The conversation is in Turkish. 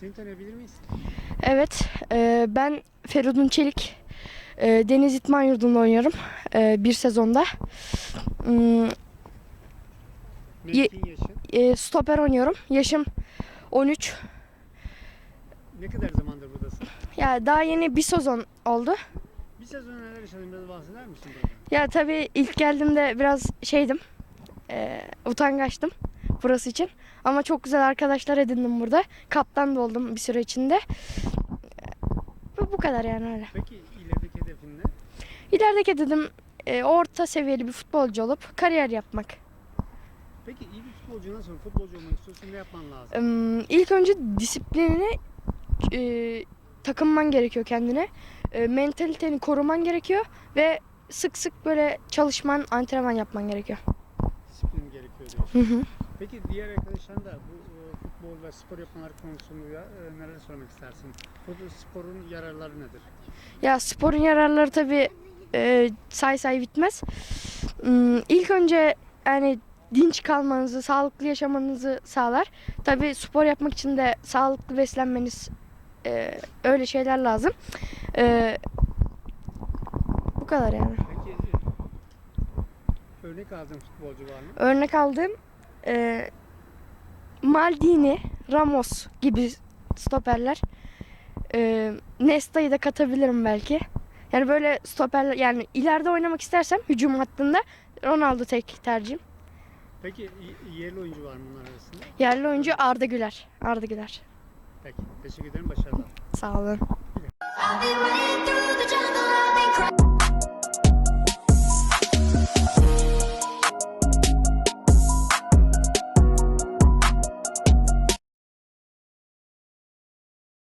Seni tanıyabilir miyiz? Evet, e, ben Feridun Çelik. E, Deniz İtman Yurdu'nda oynuyorum e, bir sezonda. Hmm, yaşın. e, stoper oynuyorum. Yaşım 13. Ne kadar zamandır buradasın? Ya daha yeni bir sezon oldu. Bir sezon neler yaşadın biraz bahseder misin burada? Ya tabii ilk geldiğimde biraz şeydim. E, utangaçtım burası için. Ama çok güzel arkadaşlar edindim burada. Kaptan da oldum bir süre içinde. Bu, bu kadar yani öyle. Peki ilerideki hedefin ne? İlerideki dedim e, orta seviyeli bir futbolcu olup kariyer yapmak. Peki iyi bir futbolcu nasıl? Futbolcu olmak istiyorsan ne yapman lazım? Im, İlk önce disiplinini e, takınman gerekiyor kendine. E, mentaliteni koruman gerekiyor ve sık sık böyle çalışman, antrenman yapman gerekiyor. Disiplin gerekiyor diyorsun. Hı hı. Peki diğer arkadaşların da bu e, futbol ve spor yapanlar konusunda e, neler söylemek istersin? Futbol sporun yararları nedir? Ya sporun yararları tabii e, say say bitmez. Hmm, İlk önce yani dinç kalmanızı, sağlıklı yaşamanızı sağlar. Tabii spor yapmak için de sağlıklı beslenmeniz e, öyle şeyler lazım. E, bu kadar yani. Peki örnek aldığın futbolcu var mı? Örnek aldığım e, Maldini, Ramos gibi stoperler. E, Nesta'yı da katabilirim belki. Yani böyle stoperler yani ileride oynamak istersem hücum hattında Ronaldo tek tercihim. Peki yerli oyuncu var mı bunlar arasında? Yerli oyuncu Arda Güler. Arda Güler. Peki teşekkür ederim başarılar. Sağ olun.